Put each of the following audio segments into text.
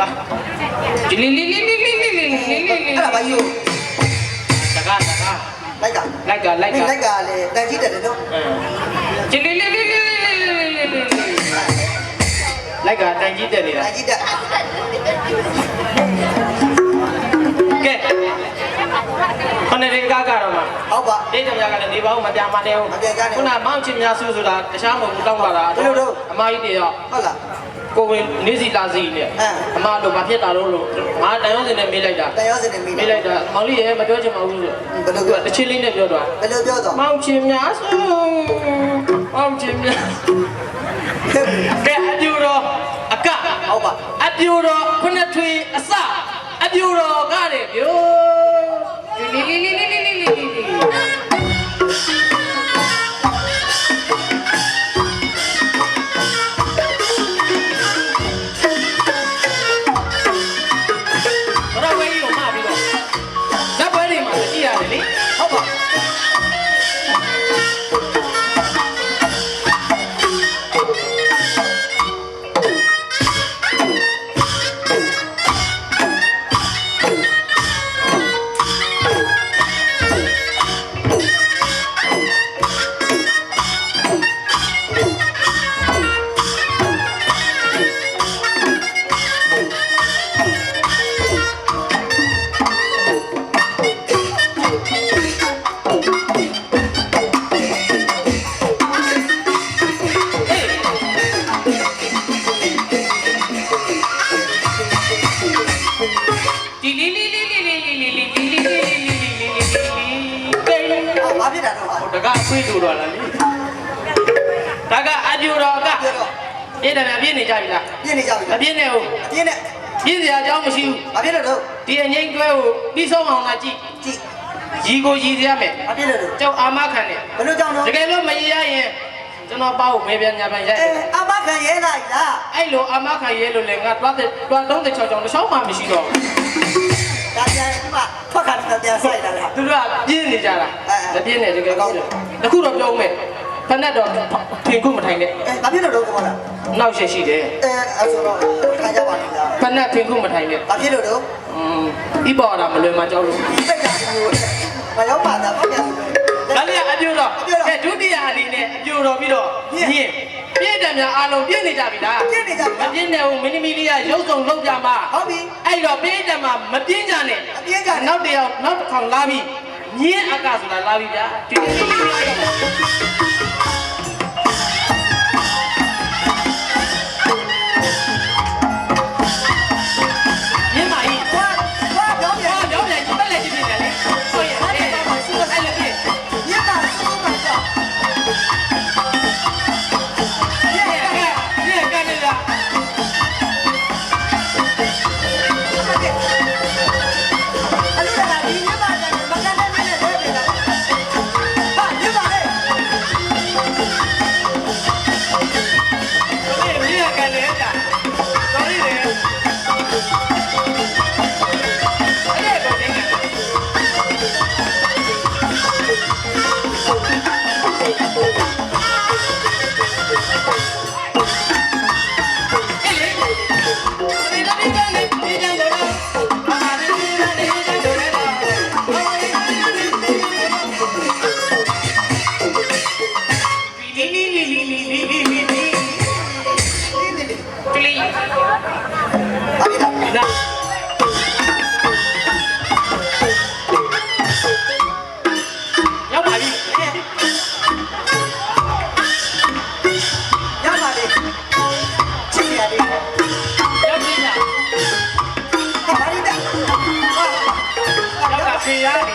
လာဒီလီလီလီလီလီလီလီလီလီအဲ့ဒါဘာကြီးကိုတကားတကားလိုက်ကလိုက်ကလိုက်ကလိုက်ကလေတန်ကြီးတယ်နော်ဒီလီလီလီလီလီလီလီလိုက်ကတန်ကြီးတက်နေတာတန်ကြီးတယ်ကဲခဏလေးကားကတော့မှာဟုတ်ပါဒိတ်တမရကလည်းနေပါဦးမပြမနေဘူးခုနမောင်ချင်းများစုဆိုတာတခြားမဟုတ်ဘူးတောင်းပါတာအမကြီးတည်းရောဟုတ်လား ကိုဝင်နေစီလာစီနဲ့အဲအမတို့ဘာဖြစ်တာလို့လို့ငါတန်ရုံးစင်နဲ့မေးလိုက်တာတန်ရောစင်နေမိမေးလိုက်တာမောင်လေးရဲ့မပြောချင်ပါဘူးလို့ဘယ်လိုပြောတစ်ချင်းလေးနဲ့ပြောတော့ဘယ်လိုပြောတော့မောင်ချင်းများစုမောင်ချင်းများကဲအပြူတော်အကဟုတ်ပါအပြူတော်ခုနှစ်ထွေအစအပြူတော်ကတဲ့ပြို စရမယ်ဘာဖြစ်လို့တော့ကျောက်အာမခံတယ်ဘယ်လိုကြောင့်တော့တကယ်လို့မရရရင်ကျွန်တော်ပေါ့မေးပြန်ညာပြန်ရိုက်အဲအမခံရဲလိုက်လားအဲ့လိုအာမခံရဲလို့လည်းငါတွားတဲ့တွား36ကြောင်တစ်ချောင်းမှမရှိတော့ဘူးဒါပြန်ဒီမှာထွက်ခါပြီးတော့ပြန်ဆိုင်လာလားသူတို့ကပြင်းနေကြတာအဲအဲမပြင်းနဲ့တကယ်ကောင်းတယ်တခုတော့ပြောဦးမယ်ဖက်နဲ့တော့ထင်ခုမထိုင်နဲ့အဲဘာဖြစ်လို့တော့ကောလားနောက်ရှက်ရှိတယ်အဲအဲ့ဆိုတော့ခံကြပါလိမ့်လားဖက်နဲ့ထင်ခုမထိုင်နဲ့ဘာဖြစ်လို့တော့อืมဤပေါ်တာမလွယ်မှကြောက်လို့စိတ်ဓာတ်ကို မရောက်ပါတော့ဘာဖြစ်လို့ဒါလေးကအပြိုတော့ကဲဒုတိယအနေနဲ့အပြိုတော့ပြီးတော့ညင်ပြည့်တယ်များအားလုံးပြည့်နေကြပြီလားပြင်းနေကြမပြည့်နဲ့ဦးမင်းသမီးလေးကရုပ်ဆောင်လုပ်ကြမှာဟုတ်ပြီအဲ့တော့ပြည့်တယ်မှာမပြင်းကြနဲ့အပြင်းကြတယ်နောက်တစ်ယောက်နောက်တစ်ခေါက်လာပြီညင်အကဆိုတာလာပြီဗျာ Ciudad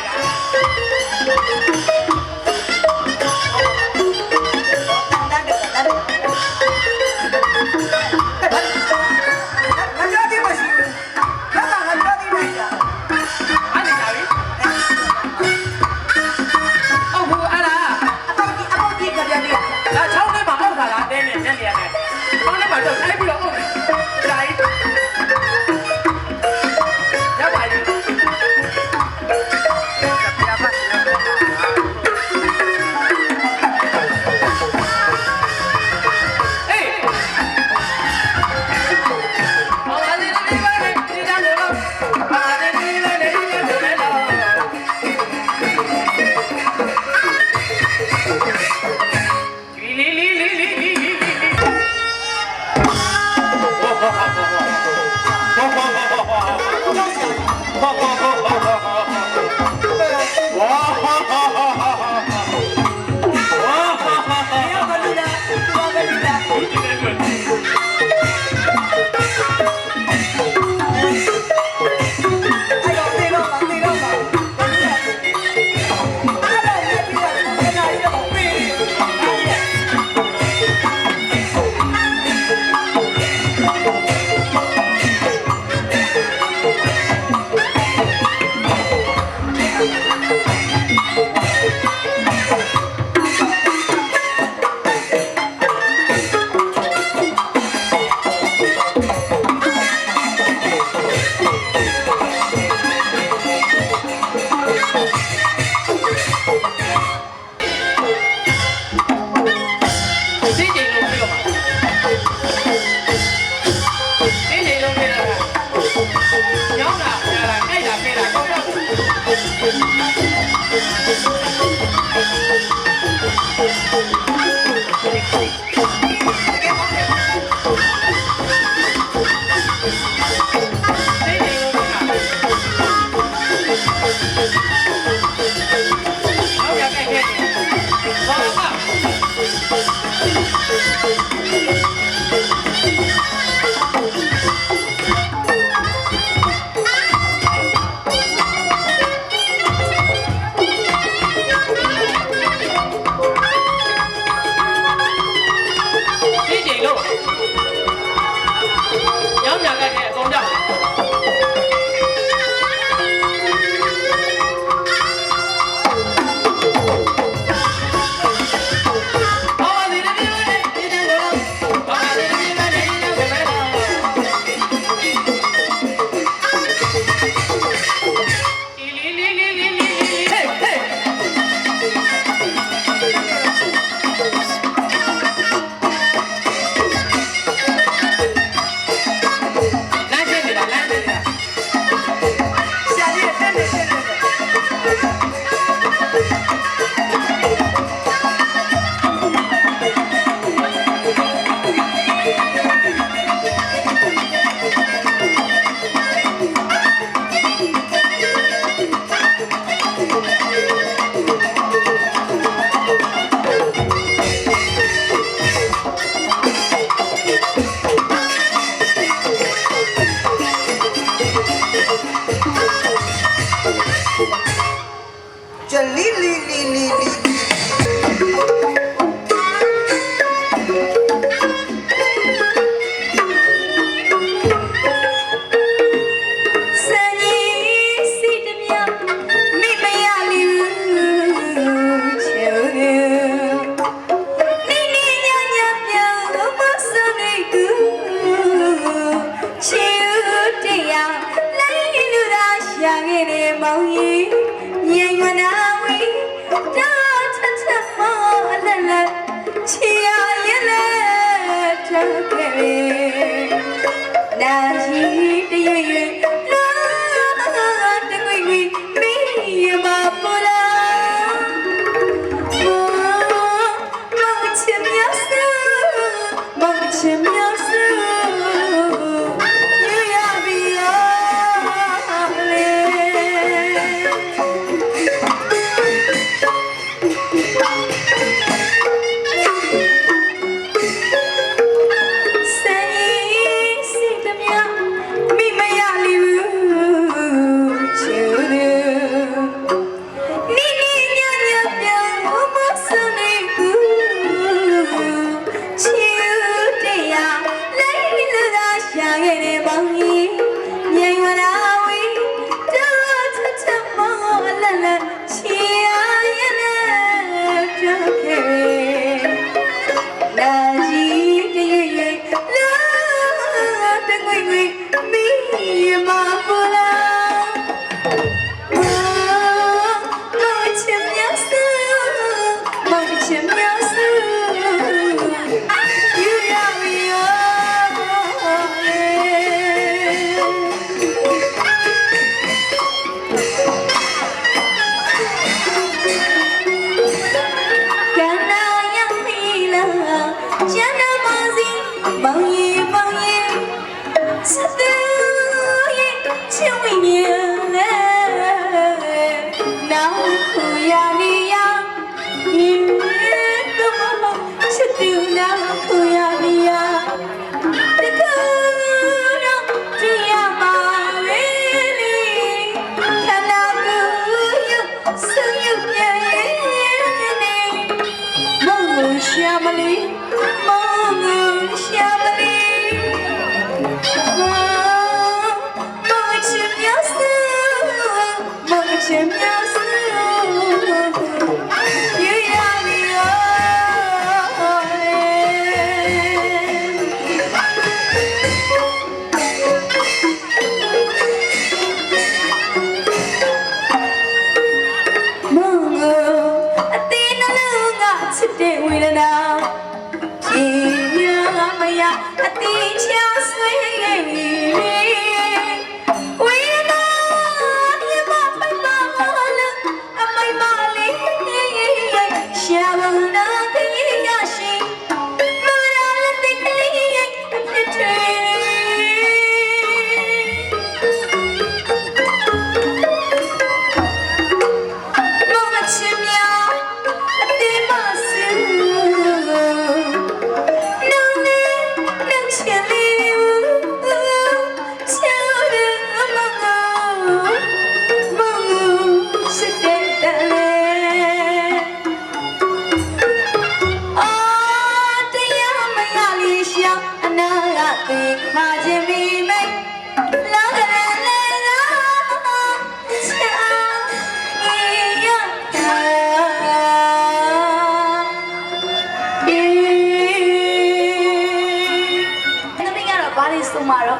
လေးဆိုမှတော့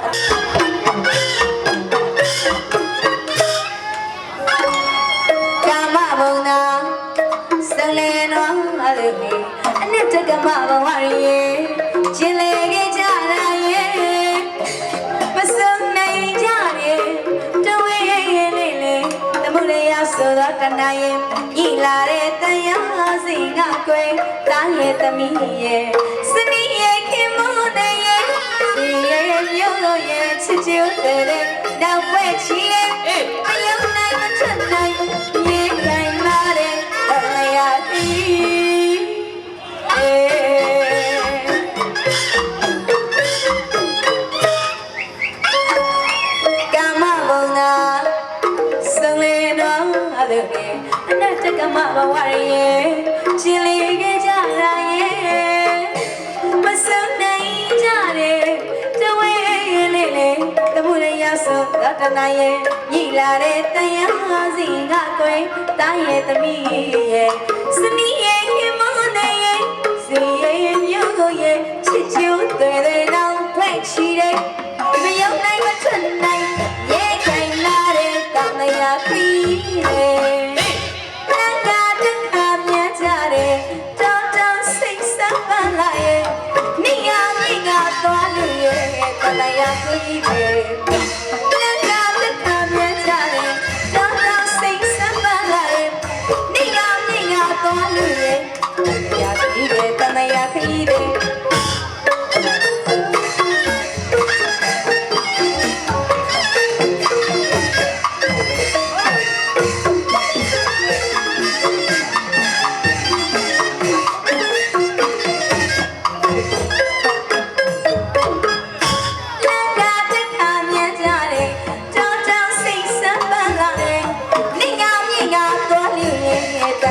ကာမဘုံနာစလဲနော်အလုပ်မီအနှစ်တကမဘဝရေကျင်လေခဲ့ကြလာရေမစုံနိုင်ကြရေတဝေးရေနေလေသမုဒရာဆိုတော့တဏယေဤလာတဲ့တန်ရာစီကကွယ်တားရဲ့သမီးရဲ့စနီးရဲ့ခင်မုန်းရဲ့ ရဲ့မျိုးရဲ့ချစ်ချူတဲ့နောက်ွယ်ချီရဲ့အေးအယုံနိုင်မချွတ်နိုင် နာရဲ့ညီလာတဲ့တရားစီငါကွယ်တားရဲ့သမီးရဲ့စနီးရဲ့ခင်မနဲ့ရဲ့စီရဲ့မျိုးကိုရဲ့ချစ်ချူတွေတွေတော့ထွက်ချီတဲ့မယုံနိုင်မထွက်နိုင်ရဲ့ခိုင်လာတဲ့တောင်းတရားပြီးတယ်လမ်းကတခါမြတ်ကြတယ်တောင်းတောင်းစိတ်ဆက်ပန်းလာရဲ့နေရမိကသွားလို့ရဲ့ကလျာကိုကြီးပဲ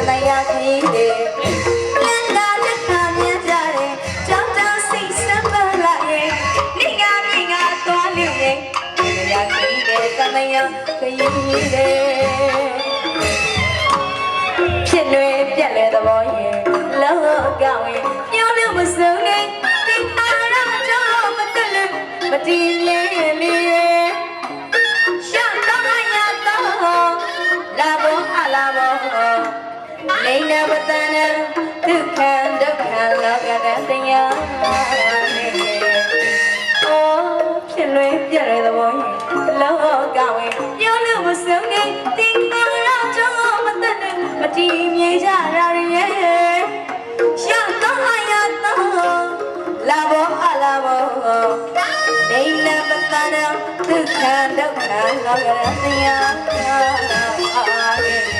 ရဲ့ကလျာကိုကြီးပဲလမ်းကတခါမြင်ကြတယ်ကြောက်ကြောက်စိတ်ဆက်ပါလာရဲ့နေကမြင်ကသွားလို့ရဲ့ရကြီးတယ်ကမယခရီးတယ်ဖြစ်လွယ်ပြက်လဲသဘောရဲ့လောကဝင်ပြောလို့မစုံနဲ့တင်အားရတော့မတက်လို့မတည်မြဲလေရှာတော့ရတော့လာဘောအလာဘော နေနဝတနာဒုက္ခဒုက္ခလောကတတရားအော်ဖြစ်လွယ်ပြရတဲ့ဘောရင်လောကဝင်ပြောလို့မဆုံးနေတင်ကာရကြောမတတ်နဲ့မတည်မြေကြရရဲ့ရှောက်တော့အရတော့လာဘောအလာဘောနေနဝတနာဒုက္ခဒုက္ခလောကတတရားလောကီဘုံလေကျုံလာကြတယ်ဘု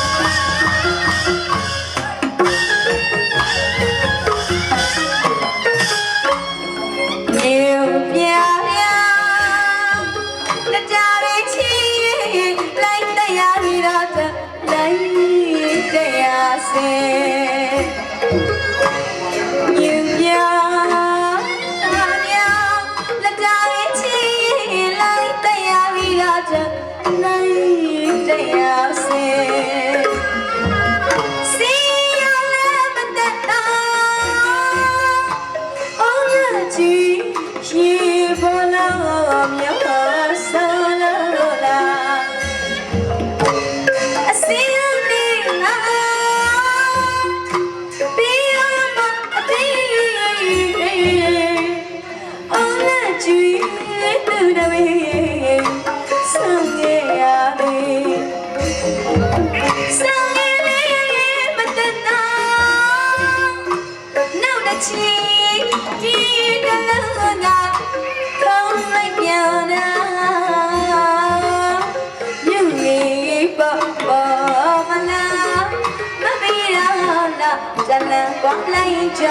လားဇလန်ကွာလိုက်ကြ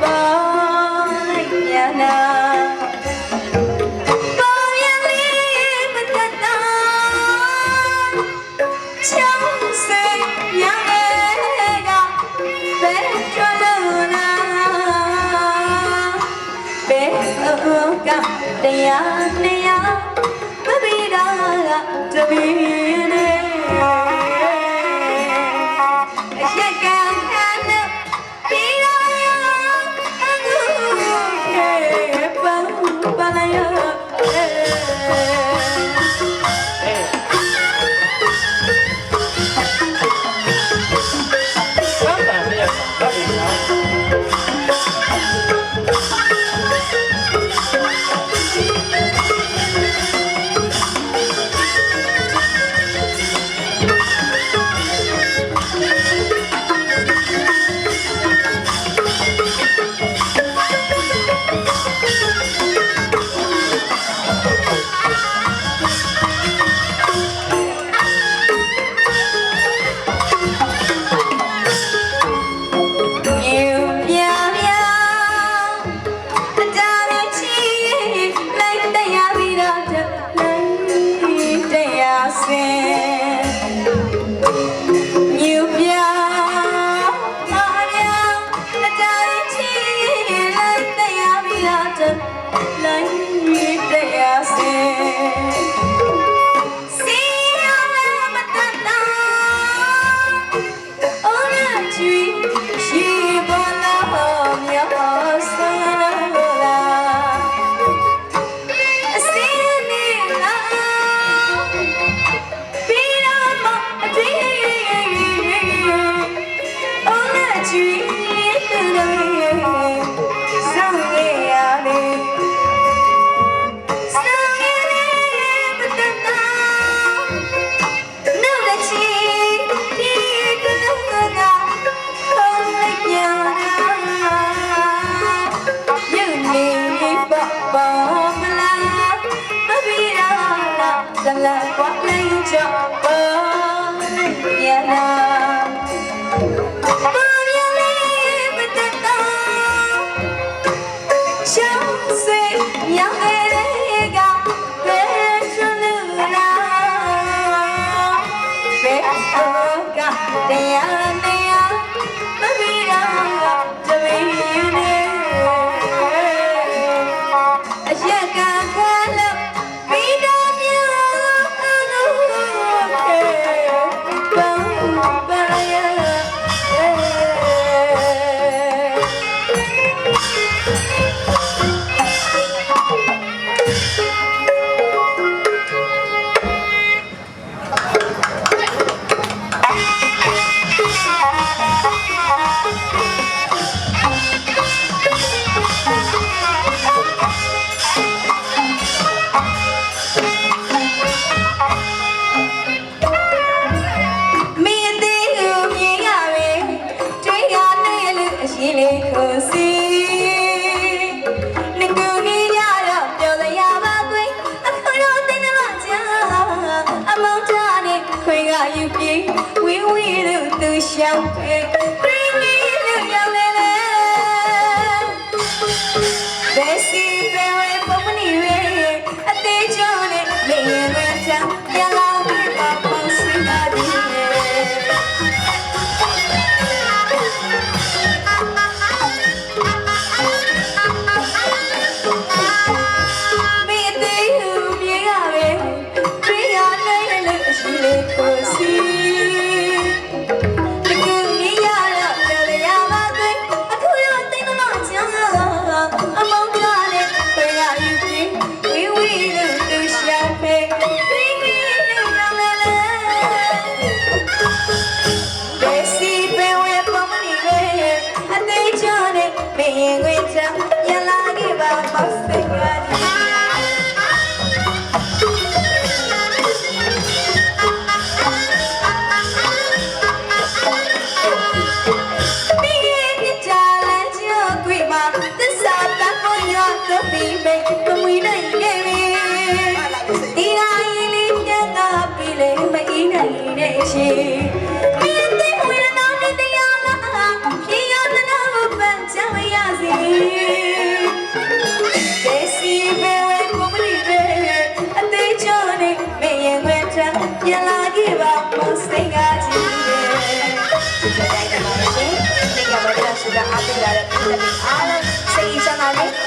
ပေါ်လိုက်ပြန်တာပေါ် Yeah, là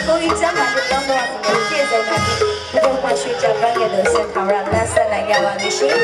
ကိုကြီးကျမ်းမာလို့တောင်းတော့ဆုံးပြည့်စုံတဲ့ဒီဘုရားရှိခိုးကြပန်းရဲ့ဆက်ခါရလက်ဆက်နိုင်ရပါလိမ့်ရှင်